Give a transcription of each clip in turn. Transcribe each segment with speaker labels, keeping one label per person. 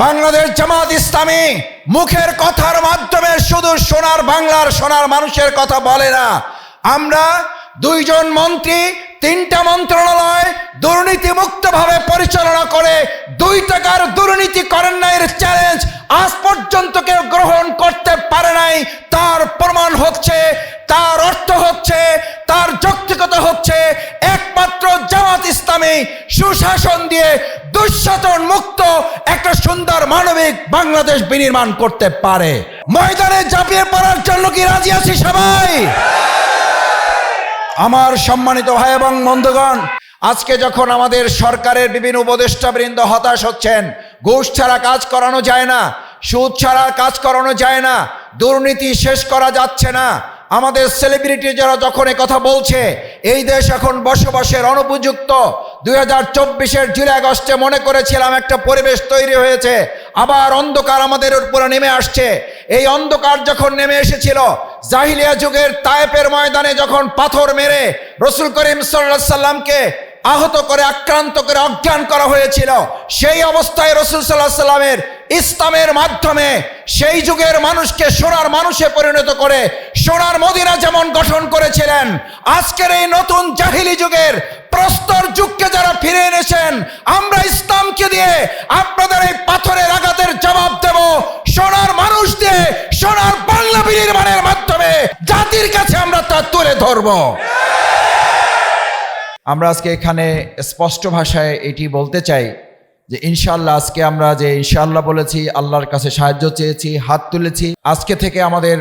Speaker 1: বাংলাদেশ জামাত ইসলামী মুখের কথার মাধ্যমে শুধু সোনার বাংলার সোনার মানুষের কথা বলে না। আমরা দুইজন মন্ত্রী তিনটা মন্ত্রণালয় দুর্নীতি ভাবে পরিচালনা করে, দুই টাকার দুর্নীতি করেন না এর চ্যালেঞ্জ আজ পর্যন্ত কেউ গ্রহণ করতে পারে নাই। তার প্রমাণ হচ্ছে, তার অর্থ হচ্ছে, তার যৌক্তিকতা হচ্ছে, একমাত্র জামাত ইসলামী সুশাসন দিয়ে দুঃশাসন মুক্ত একটা সুন্দর মানবিক বাংলাদেশ বিনির্মাণ করতে পারে। ময়দানে ঝাঁপিয়ে পড়ার জন্য কি রাজি আছি সবাই? আমার সম্মানিত ভাই এবং বন্ধুগণ, আজকে যখন আমাদের সরকারের বিভিন্ন উপদেষ্টা বৃন্দ হতাশ হচ্ছেন, ঘুষ ছাড়া কাজ করানো যায় না, সুদ ছাড়া কাজ করানো যায় না, দুর্নীতি শেষ করা যাচ্ছে না, আমাদের সেলিব্রিটি যারা যখন কথা বলছে, এই দেশ এখন বসবাসের অনুপযুক্ত, দুই হাজার চব্বিশের জুলাই আগস্টে মনে করেছিলাম একটা পরিবেশ তৈরি হয়েছে আবার অন্ধকার আমাদের উপরে নেমে আসছে। এই অন্ধকার যখন নেমে এসেছিল, জাহিলিয়া যুগের তায়েপের ময়দানে যখন পাথর মেরে রসুল করিম সাল্লাহ সাল্লামকে আহত করে, আক্রান্ত করে অজ্ঞান করা হয়েছিল, সেই অবস্থায় রসুল সাল্লাহ সাল্লামের ইসলামের মাধ্যমে সেই যুগের মানুষকে সোনার মানুষে পরিণত করে, সোনার মদিনা যেমন গঠন করেছিলেন, আজকের এই নতুন জাহিলি যুগের প্রস্তর যুগকে যারা ফিরে এনেছেন, আমরা ইসলামকে দিয়ে আপনাদের এই পাথরের আঘাতের জবাব দেব। সোনার মানুষ দিয়ে সোনার বাংলা বিনির্মাণের মাধ্যমে জাতির কাছে আমরা তা তুলে ধরবো। আমরা আজকে এখানে স্পষ্ট ভাষায় এটি বলতে চাই যে ইনশাল্লাহ আজকে আমরা যে ইনশাল্লাহ বলেছি, আল্লাহর কাছে সাহায্য চেয়েছি, হাত তুলেছি। আজকে থেকে আমাদের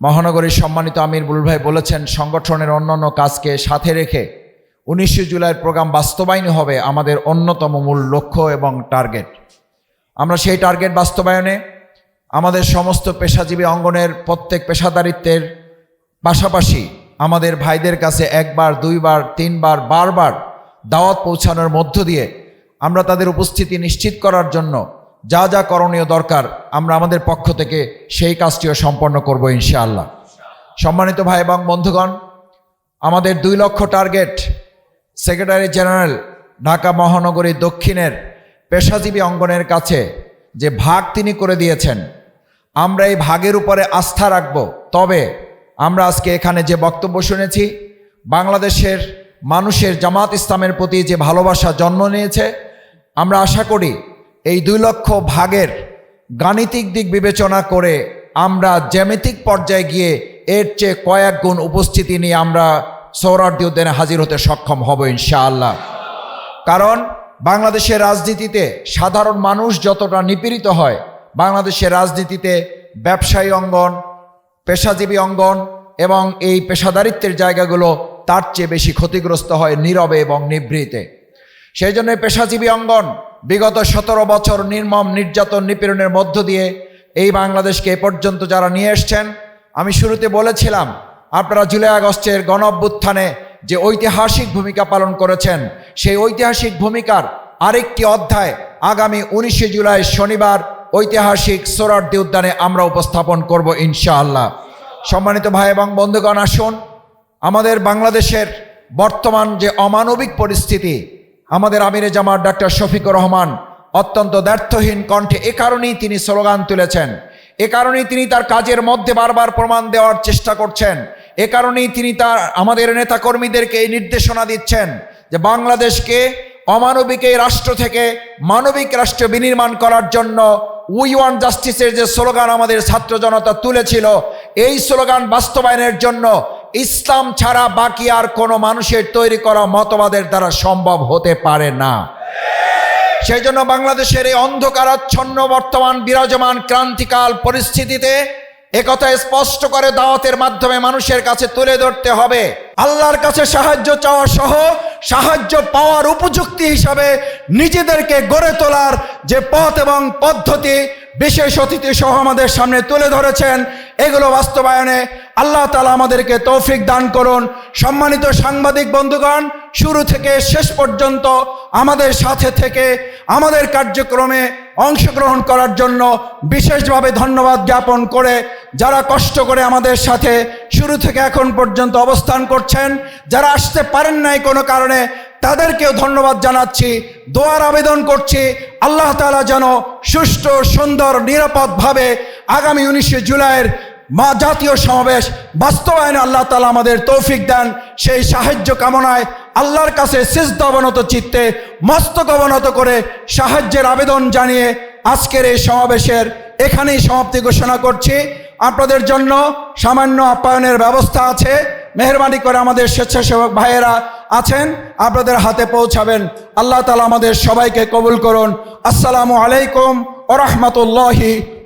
Speaker 1: মহানগরীর সম্মানিত আমির বুল ভাই বলেছেন, সংগঠনের অন্যান্য কাজকে সাথে রেখে উনিশে জুলাইয়ের প্রোগ্রাম বাস্তবায়ন হবে আমাদের অন্যতম মূল লক্ষ্য এবং টার্গেট। আমরা সেই টার্গেট বাস্তবায়নে আমাদের সমস্ত পেশাজীবী অঙ্গনের প্রত্যেক পেশাদারিত্বের পাশাপাশি আমাদের ভাইদের কাছে একবার, দুইবার, তিনবার, বারবার দাওয়াত পৌঁছানোর মধ্য দিয়ে আমরা তাদের উপস্থিতি নিশ্চিত করার জন্য যা যা করণীয় দরকার আমরা আমাদের পক্ষ থেকে সেই কাজটিও সম্পন্ন করব ইনশাআল্লাহ। সম্মানিত ভাই এবং বন্ধুগণ, আমাদের দুই লক্ষ টার্গেট সেক্রেটারি জেনারেল ঢাকা মহানগরী দক্ষিণের পেশাজীবী অঙ্গনের কাছে যে ভাগ তিনি করে দিয়েছেন, আমরা এই ভাগের উপরে আস্থা রাখব। তবে আমরা আজকে এখানে যে বক্তব্য শুনেছি, বাংলাদেশের মানুষের জামাত ইসলামের প্রতি যে ভালোবাসা জন্ম নিয়েছে, আমরা আশা করি এই দুই লক্ষ ভাগের গাণিতিক দিক বিবেচনা করে আমরা জ্যামিতিক পর্যায়ে গিয়ে এর চেয়ে কয়েক গুণ উপস্থিতি নিয়ে আমরা সৌরার্দি উদ্যানে হাজির হতে সক্ষম হব ইনশাআল্লাহ। কারণ বাংলাদেশের রাজনীতিতে সাধারণ মানুষ যতটা নিপীড়িত হয়, বাংলাদেশের রাজনীতিতে ব্যবসায়ী অঙ্গন, পেশাজীবী অঙ্গন এবং এই পেশাদারিত্বের জায়গাগুলো তার চেয়ে বেশি ক্ষতিগ্রস্ত হয় নীরবে এবং নিভৃতে। সেই জন্য পেশাজীবী অঙ্গন বিগত সতেরো বছর নির্মম, নির্যাতন, নিপীড়নের মধ্য দিয়ে এই বাংলাদেশকে এ পর্যন্ত যারা নিয়ে এসছেন, আমি শুরুতে বলেছিলাম আপনারা জুলাই আগস্টের গণ অভ্যুত্থানে যে ঐতিহাসিক ভূমিকা পালন করেছেন, সেই ঐতিহাসিক ভূমিকার আরেকটি অধ্যায় আগামী উনিশে জুলাই শনিবার ঐতিহাসিক সোরারদি উদ্যানে আমরা উপস্থাপন করব ইনশাআল্লাহ। সম্মানিত ভাই এবং বন্ধুগণ, আসুন, আমাদের বাংলাদেশের বর্তমান যে অমানবিক পরিস্থিতি, আমাদের আমিরে জামাত ডাক্তার শফিকুর রহমান অত্যন্ত ব্যর্থহীন কণ্ঠে এ কারণেই তিনি স্লোগান তুলেছেন। এ কারণেই তিনি তার কাজের মধ্যে বারবার প্রমাণ দেওয়ার চেষ্টা করছেন। এ কারণেই তিনি তার, আমাদের নেতাকর্মীদেরকে এই নির্দেশনা দিচ্ছেন যে বাংলাদেশকে অমানবিক এই রাষ্ট্র থেকে মানবিক রাষ্ট্র বিনির্মাণ করার জন্য উই ওয়ান জাস্টিসের যে স্লোগান আমাদের ছাত্র জনতা তুলেছিল, এই স্লোগান বাস্তবায়নের জন্য ইসলাম ছাড়া বাকি আর কোনো মানুষের তৈরি করা মতবাদের দ্বারা সম্ভব হতে পারে না। সেই জন্য বাংলাদেশের এই অন্ধকারাচ্ছন্ন বর্তমান বিরাজমান ক্রান্তিকাল পরিস্থিতিতে একথা স্পষ্ট করে দাওয়াতের মাধ্যমে মানুষের কাছে তুলে ধরতে হবে। আল্লাহর কাছে সাহায্য চাওয়া সহ সাহায্য পাওয়ার উপযুক্তি হিসাবে নিজেদেরকে গড়ে তোলার যে পথ এবং পদ্ধতি বিশেষ অতিথি সহ আমাদের সামনে তুলে ধরেছেন, এগুলো বাস্তবায়নে আল্লাহ তালা আমাদেরকে তৌফিক দান করুন। সম্মানিত সাংবাদিক বন্ধুগণ, শুরু থেকে শেষ পর্যন্ত আমাদের সাথে থেকে আমাদের কার্যক্রমে অংশগ্রহণ করার জন্য বিশেষভাবে ধন্যবাদ জ্ঞাপন করে যারা কষ্ট করে আমাদের সাথে শুরু থেকে এখন পর্যন্ত অবস্থান করছেন, যারা আসতে পারেন নাই কোনো কারণে, তাদেরকেও ধন্যবাদ জানাচ্ছি, দোয়ার আবেদন করছি, আল্লাহ তালা যেন সুষ্ঠু, সুন্দর, নিরাপদভাবে আগামী উনিশে জুলাইয়ের মা জাতীয় সমাবেশ, বাস্তবায়নে আল্লাহ তালা আমাদের তৌফিক দেন। সেই সাহায্য কামনায় আল্লাহর কাছে সিজদা অবনত চিত্তে, মস্তক অবনত করে সাহায্যের আবেদন জানিয়ে আজকের এই সমাবেশের এখানেই সমাপ্তি ঘোষণা করছি। আপনাদের জন্য সামান্য আপ্যায়নের ব্যবস্থা আছে। মেহরবানি করে আমাদের স্বেচ্ছাসেবক ভাইয়েরা আছেন, আপনাদের হাতে পৌঁছাবেন। আল্লাহ তালা আমাদের সবাইকে কবুল করুন। আসসালামু আলাইকুম ওরহমতুল্লাহি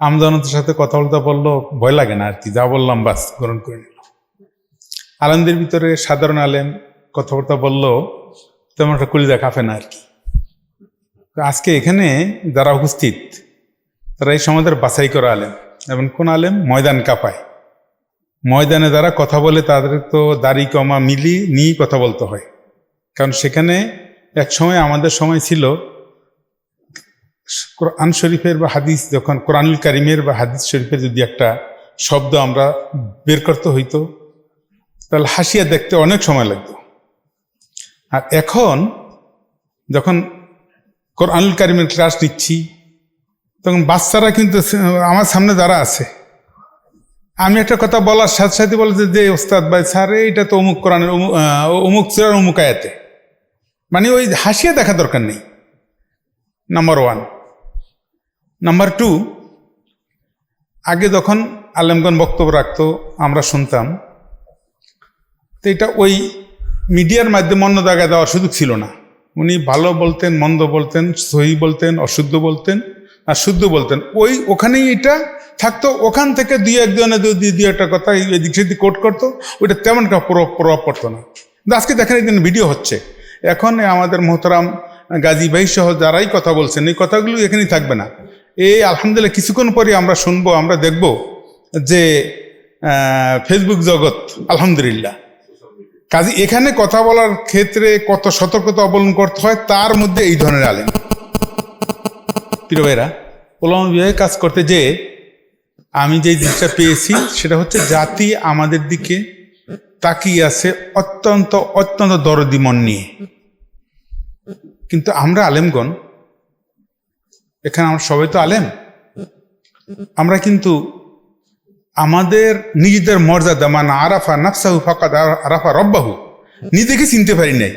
Speaker 2: আম জনতার সাথে কথাবার্তা বলল ভয় লাগে না আর কি, যা বললাম বাস, গ্রহণ করে নিলাম। আলেমদের ভিতরে সাধারণ আলেম কথাবার্তা বলল তেমন একটা কলিজা কাঁপে না আর কি। আজকে এখানে যারা উপস্থিত, তারা এই সমাজের বাছাই করা আলেম, এবং কোন আলেম ময়দান কাঁপায়। ময়দানে যারা কথা বলে তাদের তো দাড়ি, কমা মিলি নিয়েই কথা বলতে হয়। কারণ সেখানে এক সময় আমাদের সময় ছিল কোরআন শরীফের বা হাদিস যখন কোরআনুল কারিমের বা হাদিস শরীফের যদি একটা শব্দ আমরা বের করতে হইতো তাহলে হাসিয়া দেখতে অনেক সময় লাগতো। আর এখন যখন কোরআনুল কারিমের ক্লাস নিচ্ছি তখন বাচ্চারা কিন্তু আমার সামনে যারা আছে আমি একটা কথা বলার সাথে সাথে বলে যে, ওস্তাদ ভাই স্যার এইটা তো অমুক কোরআনের অমুক অমুক অমুক আয়াতে। মানে ওই হাসিয়ে দেখা দরকার নেই নাম্বার ওয়ান নাম্বার টু আগে যখন আলেমগন বক্তব্য রাখতো, আমরা শুনতাম, তো এটা ওই মিডিয়ার মাধ্যমে অন্য জায়গায় দেওয়ার সুযোগ ছিল না। উনি ভালো বলতেন, মন্দ বলতেন, সহি বলতেন, অশুদ্ধ বলতেন, আর শুদ্ধ বলতেন। ওই ওখানেই এটা থাকতো, ওখান থেকে দুই একজনে যদি দুই একটা কথা এদিক সেদিক কোট করতো, ওইটা তেমন প্রভাব প্রভাব পড়তো না। আজকে দেখেন একদিন ভিডিও হচ্ছে। এখন আমাদের মোহতারাম গাজী ভাই সহ যারাই কথা বলছেন, এই কথাগুলো এখানেই থাকবে না। এই আলহামদুলিল্লাহ কিছুক্ষণ পরে আমরা শুনব, আমরা দেখব যে ফেসবুক জগৎ, আলহামদুলিল্লাহ। কাজে এখানে কথা বলার ক্ষেত্রে কত সতর্কতা অবলম্বন করতে হয়, তার মধ্যে এই ধরনের আলেম। প্রিয় ভাইরা, ওলামা বিভাগে কাজ করতে যে আমি যে জিনিসটা পেয়েছি, সেটা হচ্ছে জাতি আমাদের দিকে তাকিয়ে আছে অত্যন্ত অত্যন্ত দরদি মন নিয়ে। কিন্তু আমরা আলেমগণ এখানে আমরা সবাই তো আলেম। আমরা কিন্তু আমাদের নিজেদের মর্যাদা মানে আরাফা নাফসাহু ফাকাদ আরাফা রব্বাহু, নিজেকে চিনতে পারি নাই।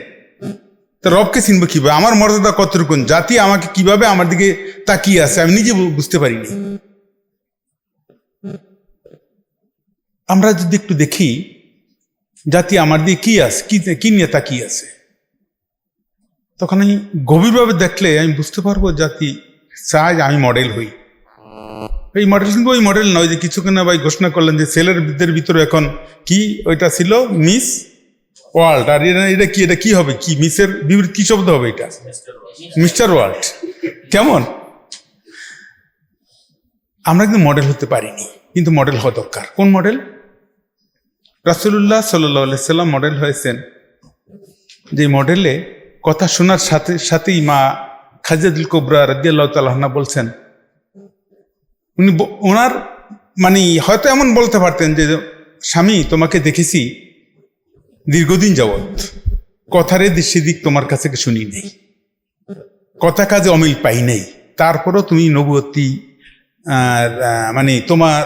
Speaker 2: তা রবকে চিনবো কীভাবে? আমার মর্যাদা কতটুকু জাতি আমাকে কীভাবে আমার দিকে তাকিয়ে আছে আমি নিজে বুঝতে পারিনি আমরা যদি একটু দেখি, জাতি আমার দিকে কি আছে, কি কি নিয়ে তাকিয়ে আছে, তখন আমি গভীরভাবে দেখলে আমি বুঝতে পারব জাতি চাই আমি মডেল হই। এই মডেল কিন্তু ওই মডেল নয় যে কিছুক্ষণ ভাই ঘোষণা করলেন যে ছেলেদের ভিতরে এখন কি ওইটা ছিল? মিস ওয়ার্ল্ড আর এটা এটা কি এটা কি হবে? কি মিসের বিপরীত কি শব্দ হবে এটা? মিস্টার ওয়ার্ল্ড কেমন? আমরা কিন্তু মডেল হতে পারিনি, কিন্তু মডেল হওয়া দরকার। কোন মডেল রাসুল্লাহ সাল্লাহ সাল্লাম মডেল হয়েছেন। যে মডেলে কথা শোনার সাথে, সাথেই মা খাজিদুল কোবরা রাজিয়াল্লাহ তাল্লাহনা বলছেন উনি ওনার মানে হয়তো এমন বলতে পারতেন যে স্বামী তোমাকে দেখেছি দীর্ঘদিন যাবৎ। কথারে দৃশ্যে দিক তোমার কাছে শুনি নেই। কথা কাজে অমিল পাই নাই। তারপরও তুমি নবতী আর মানে তোমার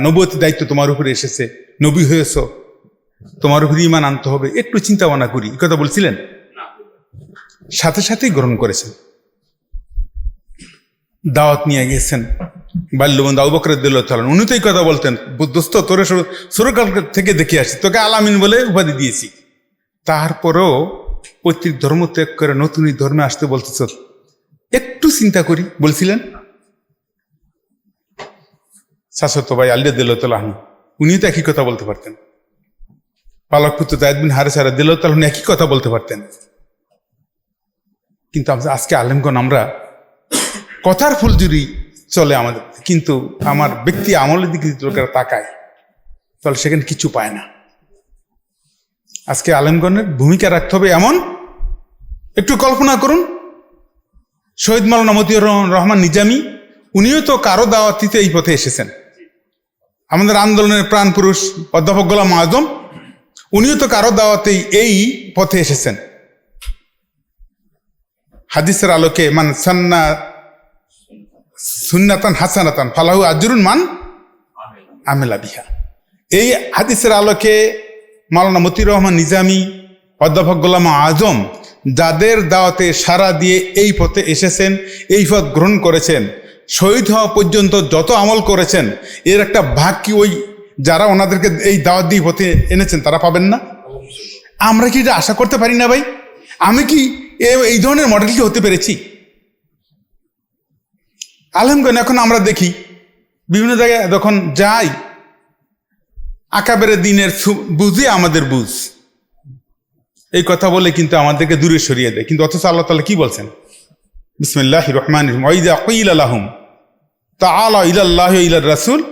Speaker 2: নবতী দায়িত্ব তোমার উপরে এসেছে। নবী হয়েছ তোমার উপরে ইমান আনতে হবে। একটু চিন্তা ভাবনা করি কথা বলছিলেন? সাথে সাথেই গ্রহণ করেছেন। দাওয়াত নিয়ে গেছেন। বাল্যবন্ধু আবু বকর চালান উনি তো এই কথা বলতেন দোস্ত তোরে সুরকাল থেকে দেখে আসি, তোকে আলামিন বলে উপাধি দিয়েছি। তারপরেও পৈতৃক ধর্ম ত্যাগ করে নতুন ধর্মে আসতে বলতেছ। একটু চিন্তা করি, বলছিলেন? শাশ্বত ভাই আলিয়া দিল্লাহ উনিও তো একই কথা বলতে পারতেন। পালক পুত্র তাইদিন হারে সারা দিল্লাহ একই কথা বলতে পারতেন। কিন্তু আজকে আলেমগণ আমরা কথার ফুলজুরি চলে আমাদের, কিন্তু আমার ব্যক্তি আমলের দিকে লোকেরা তাকায়, তাহলে সেখানে কিছু পায় না। আজকে আলেমগণের ভূমিকা রাখতে হবে এমন। একটু কল্পনা করুন। শহীদ মালানা মতিউর রহমান নিজামী, উনিও তো কারও দাওয়াতিতে এই পথে এসেছেন। আমাদের আন্দোলনের প্রাণ পুরুষ, অধ্যাপক গোলাম আজম, উনিও তো কারও দাওয়াতেই এই পথে এসেছেন। হাদিসের আলোকে, মান সান্না সুন্নাতান হাসানাতান, ফালাহু আজরুন মান আমেলা বিহা। এই হাদিসের আলোকে মাওলানা মতির রহমান নিজামী, অধ্যাপক গোলাম আজম যাদের দাওয়াতে সারা দিয়ে এই পথে এসেছেন, এই পথ গ্রহণ করেছেন, শহীদ হওয়া পর্যন্ত যত আমল করেছেন, এর একটা ভাগ কি ওই যারা ওনাদেরকে এই দাওয়াত দিয়ে পথে এনেছেন, তারা পাবেন না? আমরা কি এটা আশা করতে পারি না ভাই? আমি কি এই ধরনের মডেল কি হতে পেরেছি? আলমগঞ্জ এখন আমরা দেখি বিভিন্ন জায়গায় যখন যাই আকাবের দিনের বুঝে আমাদের বুঝ। এই কথা বলে কিন্তু আমাদেরকে দূরে সরিয়ে দেয়। কিন্তু অথচ আল্লাহ তালা কি বলছেন? বিসমিল্লাহ রহমান রহিম। ওয়াইদা কইল আলাহুম তাআলা ইলাল্লাহ ইলা রাসূল।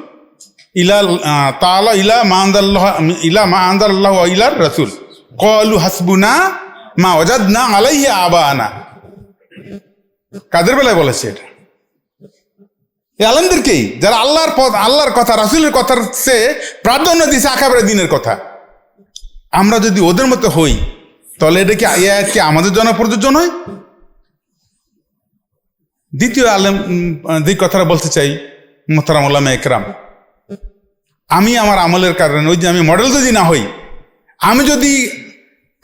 Speaker 2: আহ, তাআলা ইলা মা আনজাল্লাহ ইলা মা আনজাল্লাহ ওয়া ইলা রাসূল। ক্বালু হাসবুনা মা ওয়াজাদনা আলাইহি আবানা। কাদের বেলায় বলেছে এটা? এই আলমদেরকেই যারা আল্লাহর পথ, আল্লাহর কথা, রাসূলের কথার সে প্রাধান্য দিছে আকাবের দিনের কথা। আমরা যদি ওদের মতো হই, তাহলে এটা কি কি আমাদের জন্য প্রযোজ্য নয়? দ্বিতীয় আলেম যে কথাটা বলতে চাই, মোহতারাম ওলামা একরাম। আমি আমার আমলের কারণে, ওই যে আমি মডেল যদি না হই, আমি যদি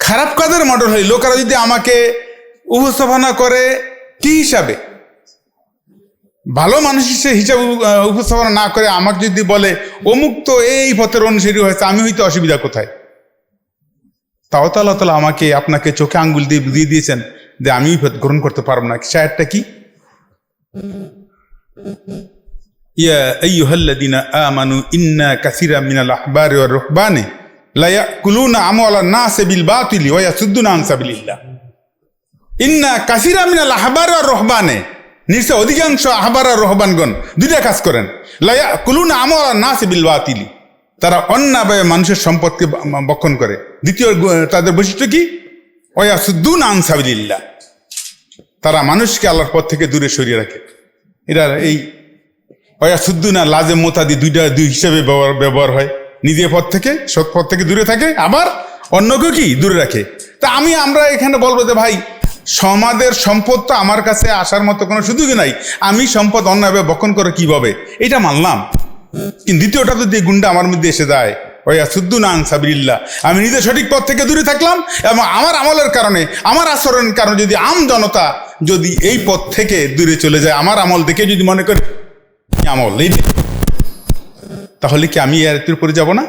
Speaker 2: খারাপ কাজের মডেল হই, লোকেরা যদি আমাকে উপস্থাপনা করে, কি হিসাবে? ভালো মানুষ হিসেবে উপস্থাপনা না করে আমাকে যদি বলে, অমুক তো এই পথের অনুসারী হয়েছে, আমি হয়তো অসুবিধা কোথায়? তাও তো আল্লাহ তালা আমাকে, আপনাকে চোখে আঙ্গুল দিয়ে বুঝিয়ে দিয়েছেন যে আমি পথ গ্রহণ করতে পারব না। শায়রটা কি? ইয়া আইয়ুহাল্লাযীনা আমানু ইন্না কাসীরাম মিনাল আহবারি ওয়ার রুহবানি লা ইয়াকুলুনা আমওয়ালান নাসি বিল বাতিলি ওয়া ইয়াসুদ্দুনা আন সাবিলিল্লাহ। ইন্না কাসীরাম মিনাল আহবারি ওয়ার রুহবানি নিশ্চয় অধিকাংশ আহবার আর রহবানগণ দুইটা কাজ করেন। লা ইয়াকুলুনা আমওয়ালান নাসি বিল বাতিলি। তারা অন্যায় মানুষের সম্পদকে বক্ষণ করে। দ্বিতীয় তাদের বৈশিষ্ট্য কি? ওয়া ইয়াসুদ্দুনা আন সাবিলিল্লাহ। তারা মানুষকে আল্লাহর পথ থেকে দূরে সরিয়ে রাখে। এরা এই অয়া সুদ্দুনা লাজে মোতাদি দুইটা, দুই হিসেবে ব্যবহার হয়। নিজের পথ থেকে, সৎ পথ থেকে দূরে থাকে, আবার অন্যকে কি? দূরে রাখে। তা আমি, আমরা এখানে বলব যে ভাই সমাজের সম্পদ তো আমার কাছে আসার মতো কোনো সুযোগই নাই। আমি সম্পদ অন্যভাবে বক্ষণ করে কীভাবে? এটা মানলাম। কিন্তু দ্বিতীয়টা যদি গুন্ডা আমার মধ্যে এসে যায়। ওয়া সুদ্দুনা আনসাবিল্লাহ আমি নিজে সঠিক পথ থেকে দূরে থাকলাম এবং আমার আমলের কারণে, আমার আচরণের কারণে যদি আম জনতা যদি এই পথ থেকে দূরে চলে যায়, আমার আমল দেখে যদি মনে করে আমল, এই তাহলে কি আমি এর উপরে যাব না?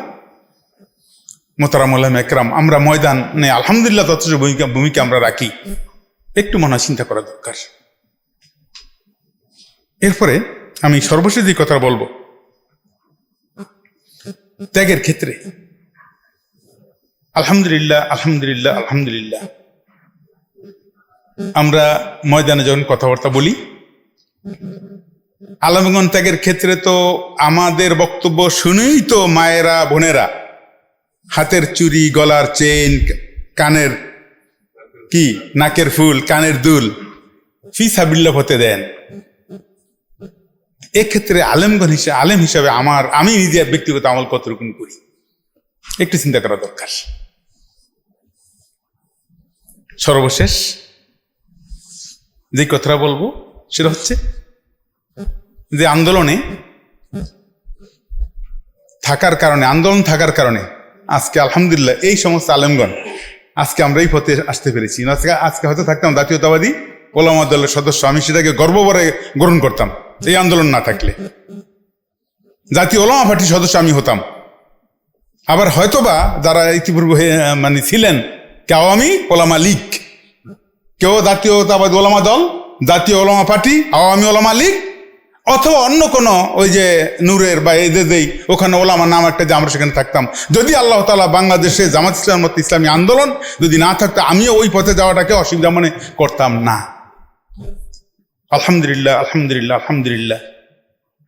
Speaker 2: মোতারাম একরাম, আমরা ময়দানে আলহামদুলিল্লাহ তথ্য ভূমিকা ভূমিকা আমরা রাখি। একটু মনে চিন্তা করা দরকার। এরপরে আমি সর্বশেষ কথা বলব, ত্যাগের ক্ষেত্রে। আলহামদুলিল্লাহ আলহামদুলিল্লাহ আলহামদুলিল্লাহ। আমরা ময়দানে যখন কথাবার্তা বলি, আলমগন ত্যাগের ক্ষেত্রে তো আমাদের বক্তব্য শুনেই তো মায়েরা, বোনেরা, হাতের চুরি, গলার চেন, কানের কি? নাকের ফুল, কানের দুল। ফি সাবিল্লা হতে দেন। এক্ষেত্রে আলেমগণ হিসেবে আলেম হিসাবে আমার, আমি নিজে ব্যক্তিগত আমল কতটুকু করি? একটু চিন্তা করা দরকার। সর্বশেষ যে কথাটা বলব, সেটা হচ্ছে যে আন্দোলনে থাকার কারণে, আন্দোলন থাকার কারণে আজকে আলহামদুলিল্লাহ এই সমস্ত আলেমগণ আজকে আমরা এই পথে আসতে পেরেছি। আজকে আজকে হয়তো থাকতাম জাতীয়তাবাদী ওলামা দলের সদস্য। আমি সেটাকে গর্বভরে গ্রহণ করতাম, এই আন্দোলন না থাকলে। জাতীয় ওলামা পার্টির সদস্য আমি হতাম। আবার হয়তোবা যারা ইতিপূর্বে মানে ছিলেন কে আওয়ামী ওলামা লীগ। কেউ জাতীয়তাবাদী ওলামা দল, জাতীয় ওলামা পার্টি, আওয়ামী ওলামা লীগ অথবা অন্য কোনো ওই যে নূরের বা এদের দেই ওখানে ওলামার নাম একটা যে আমরা সেখানে থাকতাম। যদি আল্লাহ তালা বাংলাদেশে জামাত ইসলাম মত ইসলামী আন্দোলন যদি না থাকতো, আমিও ওই পথে যাওয়াটাকে অসুবিধা মনে করতাম না। আলহামদুলিল্লাহ আলহামদুলিল্লাহ আলহামদুলিল্লাহ।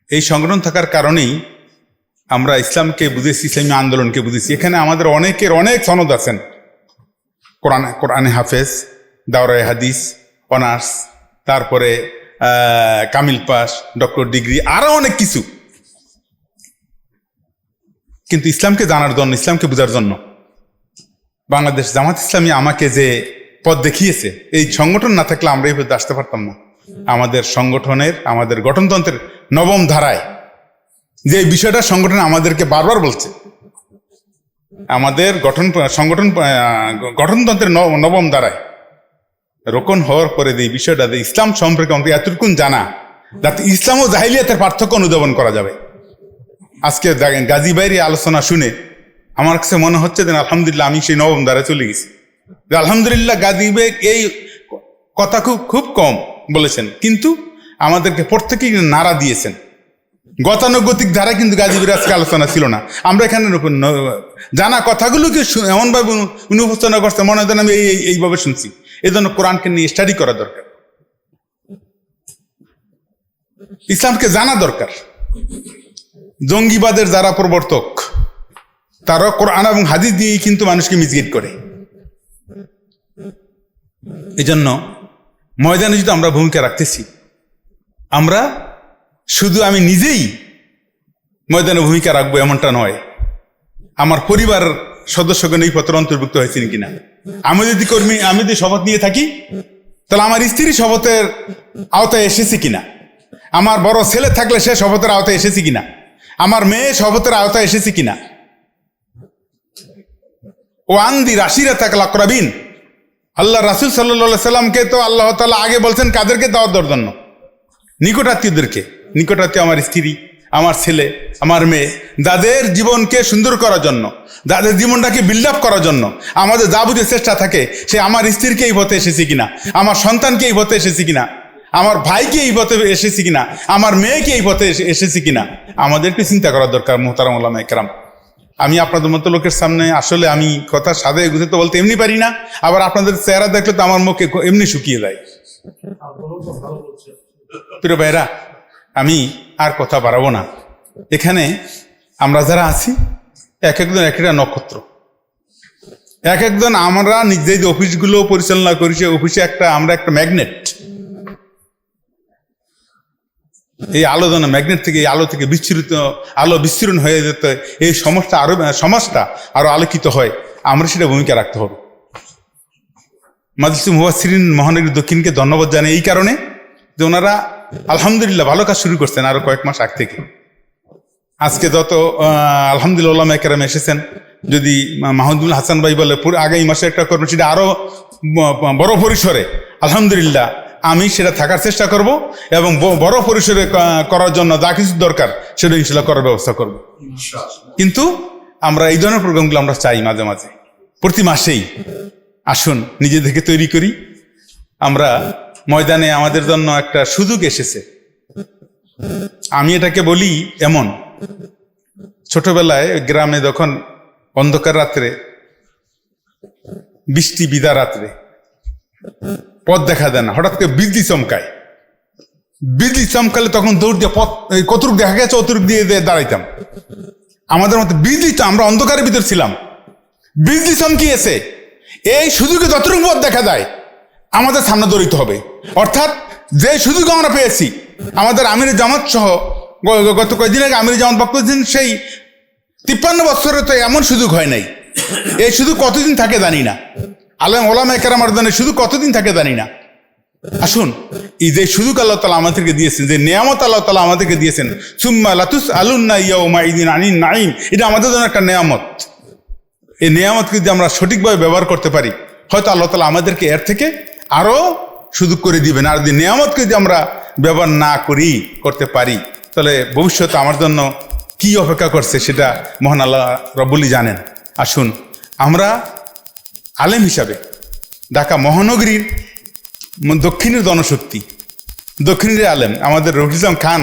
Speaker 2: এই সংগঠন থাকার কারণেই আমরা ইসলামকে বুঝেছি, ইসলামী আন্দোলনকে বুঝেছি। এখানে আমাদের অনেকের অনেক সনদ আছেন। কোরআন, কোরআনে হাফেজ, দাওরায় হাদিস, অনার্স, তারপরে কামিল পাস, ডক্টর ডিগ্রি, আরও অনেক কিছু। কিন্তু ইসলামকে জানার জন্য, ইসলামকে বোঝার জন্য বাংলাদেশ জামাত ইসলামী আমাকে যে পথ দেখিয়েছে, এই সংগঠন না থাকলে আমরা এই পথে আসতে পারতাম না। আমাদের সংগঠনের, আমাদের গঠনতন্ত্রের নবম ধারায় যে বিষয়টা সংগঠন আমাদেরকে বারবার বলছে, আমাদের গঠন, সংগঠন গঠনতন্ত্রের নবম ধারায় রোকন হওয়ার পরে যে বিষয়টা, যে ইসলাম সম্পর্কে আমাকে এতটুকুন জানা যাতে ইসলাম ও জাহিলিয়াতের পার্থক্য অনুধাবন করা যাবে। আজকে গাজী বাইরে আলোচনা শুনে আমার কাছে মনে হচ্ছে যে আলহামদুলিল্লাহ আমি সেই নবম দ্বারা চলে গেছি। আলহামদুলিল্লাহ গাজী বেগ এই কথা খুব খুব কম বলেছেন, কিন্তু আমাদেরকে প্রত্যেকেই নাড়া দিয়েছেন। গতানুগতিক ধারা কিন্তু গাজীবের আজকে আলোচনা ছিল না। আমরা এখানে জানা কথাগুলোকে এমনভাবে অনু- অনুভূচনা করছে মনে হয় আমি এই- এইভাবে শুনছি। এই জন্য কোরআনকে নিয়ে স্টাডি করা দরকার। ইসলামকে জানা দরকার। জঙ্গিবাদের যারা প্রবর্তক তারা কোরআন এবং হাদিস দিয়েই কিন্তু মানুষকে মিসগিট করে। এই জন্য ময়দানে যদি আমরা ভূমিকা রাখতেছি, আমরা শুধু আমি নিজেই ময়দানে ভূমিকা রাখব এমনটা নয়। আমার পরিবার সদস্যগণ এই পত্র অন্তর্ভুক্ত হয়েছেন কিনা? আমি যদি কর্মী, আমি যদি শপথ নিয়ে থাকি, তাহলে আমার স্ত্রী শপথের আওতায় এসেছে কিনা? আমার বড় ছেলে থাকলে সে শপথের আওতায় এসেছে কিনা? আমার মেয়ে শপথের আওতায় এসেছে কিনা? ও আন্দি রাশিরা থাকলা করাবিন আল্লাহ রাসুল সাল্লাহ সাল্লামকে তো আল্লাহ তালা আগে বলছেন, কাদেরকে দাওয়াত দেওয়ার জন্য নিকটাত্মীয়দেরকে। নিকটাত্মীয় আমার স্ত্রী। আমার ছেলে আমার মেয়ে যাদের জীবনকে সুন্দর করার জন্য যাদের জীবনটাকে বিল্ড আপ করার জন্য আমাদের যাবতীয় চেষ্টা থাকে সে আমার স্ত্রীকে এই পথে এসেছে কিনা আমার সন্তানকে এই পথে এসেছে কিনা আমার ভাইকে এই পথে এসেছে কিনা আমার মেয়েকে এই পথে এসে- এসেছে কিনা আমাদেরকে চিন্তা করার দরকার মোহতারাম ওলামা একরাম। আমি আপনাদের মতো লোকের সামনে আসলে আমি কথা সাদে গুছে তো বলতে এমনি পারি না আবার আপনাদের চেহারা দেখলে তো আমার মুখে এমনি শুকিয়ে যায়। প্রিয় ভাইরা আমি আর কথা বাড়াবো না। এখানে আমরা যারা আছি এক একজন একটা নক্ষত্র। এক একজন আমরা নিজে যে অফিসগুলো পরিচালনা করি সে অফিসে একটা আমরা একটা ম্যাগনেট। এই আলো যেন ম্যাগনেট থেকে, এই আলো থেকে বিচ্ছুরিত, আলো বিস্তৃণ হয়ে যেতে, এই সমস্যা আরও, সমাজটা আরও আলোকিত হয়, আমরা সেটা ভূমিকা রাখতে হবে। মাজলিস মুহাসিরিন মহানগরী দক্ষিণকে ধন্যবাদ জানাই এই কারণে যে ওনারা আলহামদুলিল্লাহ ভালো কাজ শুরু করছেন আরও কয়েক মাস আগ থেকে। আজকে যত আলহামদুলিল্লাহ একরাম এসেছেন যদি মাহমুদুল হাসান ভাই বলে পুরো আগামী মাসে একটা কর্মসূচি আরও ব- বড় পরিসরে আলহামদুলিল্লাহ আমি সেটা থাকার চেষ্টা করব এবং বড় পরিসরে করার জন্য যা কিছু দরকার সেটা ইনশাল্লাহ করার ব্যবস্থা করব। কিন্তু আমরা এই ধরনের প্রোগ্রামগুলো আমরা চাই মাঝে মাঝে। প্রতি মাসেই আসুন নিজে থেকে তৈরি করি। আমরা ময়দানে আমাদের জন্য একটা সুযোগ এসেছে। আমি এটাকে বলি এমন। ছোটবেলায় গ্রামে যখন অন্ধকার রাত্রে, বৃষ্টি বিদা রাত্রে, পথ দেখা দেয় না, হঠাৎ করে বিজলি চমকায়। বিজলি চমকালে তখন দৌড় দিয়ে পথ কতটুক দেখা গেছে অতটুক দিয়ে দিয়ে দাঁড়াইতাম। আমাদের মতো বিজলি তো, আমরা অন্ধকারের ভিতর ছিলাম। বিজলি চমকিয়েছে। এই সুযোগে যতটুকু পথ দেখা যায় আমাদের সামনে দৌড়িতে হবে। অর্থাৎ যে সুযোগ আমরা পেয়েছি, আমাদের আমির জামাত সহ গত কয়েকদিন আগে আমির জামাত বক্তব্য দিন সেই তিপ্পান্ন বছরে তো এমন সুযোগ হয় নাই। এই সুযোগ কতদিন থাকে জানি না। আলম, ওলাম একেরাম আর্দানে শুধু কতদিন থাকে জানি না। আসুন, এই যে সুযোগ আল্লাহ তালা আমাদেরকে দিয়েছেন, যে নিয়ামত আল্লাহ তালা আমাদেরকে দিয়েছেন, সুম্মা লাতুস আলুন্না ইয়া ইদিন আনিন নাইম এটা আমাদের জন্য একটা নিয়ামত। এই নিয়ামতকে যদি আমরা সঠিকভাবে ব্যবহার করতে পারি, হয়তো আল্লাহ তালা আমাদেরকে এর থেকে আরও সুযোগ করে দিবেন। আর যদি নিয়ামতকে যদি আমরা ব্যবহার না করি, করতে পারি, তাহলে ভবিষ্যতে আমার জন্য কি অপেক্ষা করছে সেটা মহান আল্লাহ রব্বুলি জানেন। আসুন, আমরা আলেম হিসাবে ঢাকা মহানগরীর দক্ষিণের জনশক্তি, দক্ষিণের আলেম, আমাদের রফিজাম খান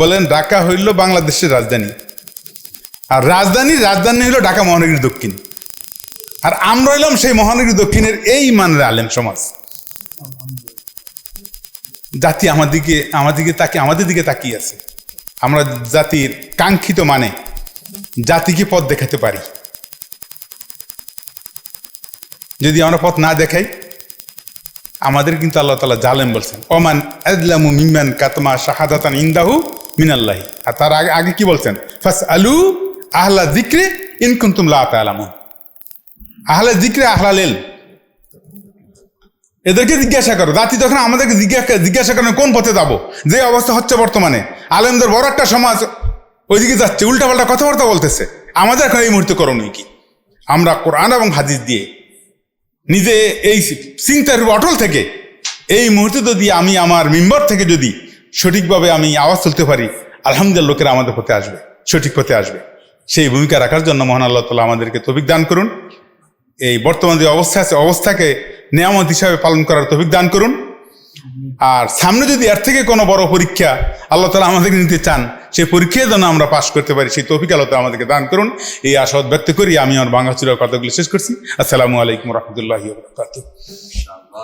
Speaker 2: বলেন, ঢাকা হইল বাংলাদেশের রাজধানী। আর রাজধানী রাজধানী হইল ঢাকা মহানগরীর দক্ষিণ। আর আমরা হইলাম সেই মহানগরী দক্ষিণের এই মানের আলেম সমাজ। জাতি আমার দিকে আমার দিকে তাকিয়ে আমাদের দিকে তাকিয়ে আছে। আমরা জাতির কাঙ্ক্ষিত মানে জাতিকে পথ দেখাতে পারি। যদি আমরা পথ না দেখাই, আমাদের কিন্তু আল্লাহ তালা জালেম বলছেন, ওমান আদলামু মিমান কাতমা শাহাদাতান ইন্দাহু মিনাল্লাহি। আর তার আগে আগে কি বলছেন? ফাস আলু আহলা জিক্রে ইনকুন্তুম লা তালামুন আহলা জিক্রে, আহলা লেল। এদেরকে জিজ্ঞাসা করো। জাতি তখন আমাদেরকে জিজ্ঞাসা জিজ্ঞাসা করেন কোন পথে যাব? যে অবস্থা হচ্ছে বর্তমানে। আলেমদের বড় একটা সমাজ ওইদিকে যাচ্ছে, উল্টাপাল্টা কথাবার্তা বলতেছে। আমাদের এখন এই মুহূর্তে করণীয় কি? আমরা কোরআন এবং হাদিস দিয়ে নিজে এই চিন্তার অটল থেকে এই মুহূর্তে যদি আমি আমার মেম্বার থেকে যদি সঠিকভাবে আমি আওয়াজ তুলতে পারি, আলহামদুলিল্লাহ লোকেরা আমাদের পথে আসবে, সঠিক পথে আসবে। সেই ভূমিকা রাখার জন্য মহান আল্লাহ তালা আমাদেরকে তৌফিক দান করুন। এই বর্তমান যে অবস্থা আছে, অবস্থাকে নিয়ামত হিসাবে পালন করার তভিক দান করুন। আর সামনে যদি এর থেকে কোনো বড় পরীক্ষা আল্লাহ তালা আমাদেরকে নিতে চান, সেই পরীক্ষায় যেন আমরা পাশ করতে পারি, সেই তৌফিক আল্লাহ আমাদেরকে দান করুন। এই আশাবাদ ব্যক্ত করি আমি আমার বাংলা চুরার কথাগুলো শেষ করছি। আসসালামু আলাইকুম রহমতুল্লাহ